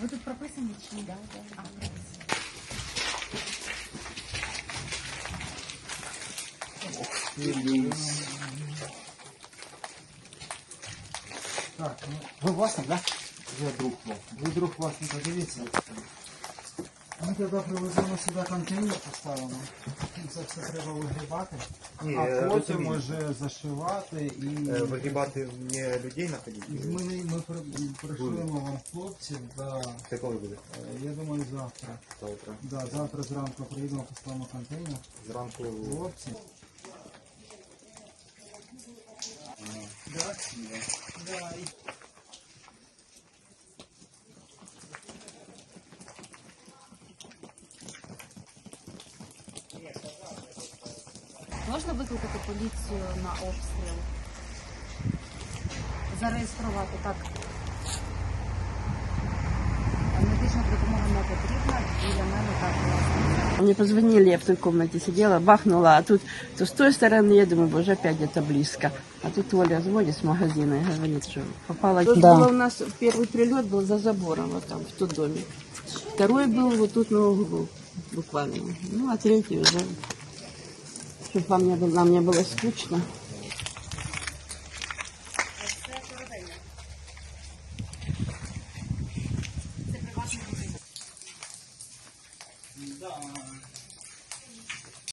Вы тут прописаны чьи? Да, да. А, так, ну, вы властник, да? Я друг вам. Вы друг властника, дивіться. Ми тоді привеземо сюди контейнер, поставимо. Це все треба вигрібати. Ні, а я потім розумію. вже зашивати і... Е, Вигрібати не людей находити? Ми, ми при- пришлемо вам хлопців, да, Це коли буде? е, я думаю, завтра. Завтра. Да, завтра зранку приїдемо, поставимо контейнер. Зранку Хлопці. Да, да, Можна викликати поліцію на обстріл? Зареєструвати так. Медична допомога не потрібна, біля мене так власне. Мне позвонили, я в той комнате сидела, бахнула, а тут то с той стороны, я думаю, боже, опять где-то близко. А тут Оля звонит с магазина и говорит, что попала. Тут Да. было у нас первый прилет был за забором, вот там, в тот доме. Второй был вот тут на углу, буквально. Ну, а третий уже, to dla mnie, dla mnie było skuczne.